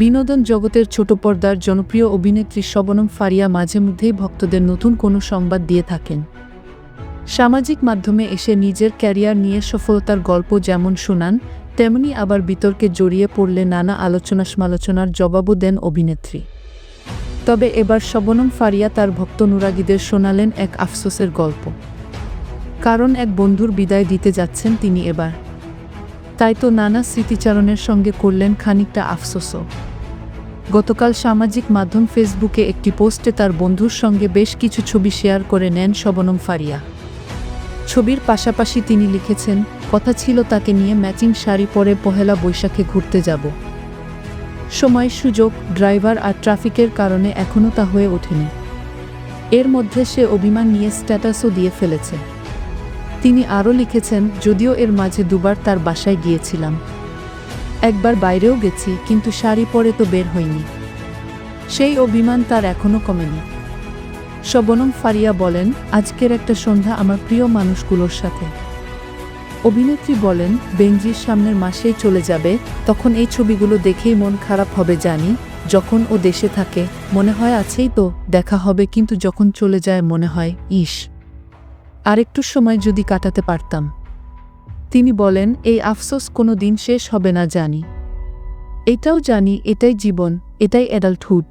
বিনোদন জগতের ছোট পর্দার জনপ্রিয় অভিনেত্রী শবনম ফারিয়া মাঝে মধ্যেই ভক্তদের নতুন কোনো সংবাদ দিয়ে থাকেন। সামাজিক মাধ্যমে এসে নিজের ক্যারিয়ার নিয়ে সফলতার গল্প যেমন শোনান, তেমনি আবার বিতর্কে জড়িয়ে পড়লে নানা আলোচনা সমালোচনার জবাবও দেন অভিনেত্রী। তবে এবার শবনম ফারিয়া তার ভক্ত নুরাগীদের শোনালেন এক আফসোসের গল্প। কারণ এক বন্ধুর বিদায় দিতে যাচ্ছেন তিনি এবার। তাই তো নানা স্মৃতিচারণের সঙ্গে করলেন খানিকটা আফসোসও। গতকাল সামাজিক মাধ্যম ফেসবুকে একটি পোস্টে তার বন্ধুর সঙ্গে বেশ কিছু ছবি শেয়ার করে নেন শবনম ফারিয়া। ছবির পাশাপাশি তিনি লিখেছেন, কথা ছিল তাকে নিয়ে ম্যাচিং শাড়ি পরে পহেলা বৈশাখে ঘুরতে যাব। সময়, সুযোগ, ড্রাইভার আর ট্রাফিকের কারণে এখনও তা হয়ে ওঠেনি। এর মধ্যে সে অভিমান নিয়ে স্ট্যাটাসও দিয়ে ফেলেছে। তিনি আরও লিখেছেন, যদিও এর মাঝে দুবার তার বাসায় গিয়েছিলাম। একবার বাইরেও গেছি, কিন্তু শাড়ি পরে তো বের হয়নি সেই অভিমান তার এখনও কমেনি। শবনম ফারিয়া বলেন, আজকের একটা সন্ধ্যা আমার প্রিয় মানুষগুলোর সাথে। অভিনেত্রী বলেন, বেঞ্জির সামনের মাসেই চলে যাবে, তখন এই ছবিগুলো দেখেই মন খারাপ হবে জানি। যখন ও দেশে থাকে, মনে হয় আছেই তো, দেখা হবে, কিন্তু যখন চলে যায় মনে হয়, ইস। আরেকটু সময় যদি কাটাতে পারতাম। তিনি বলেন, এই আফসোস কোনো দিন শেষ হবে না জানি। এটাও জানি, এটাই জীবন, এটাই অ্যাডাল্টহুড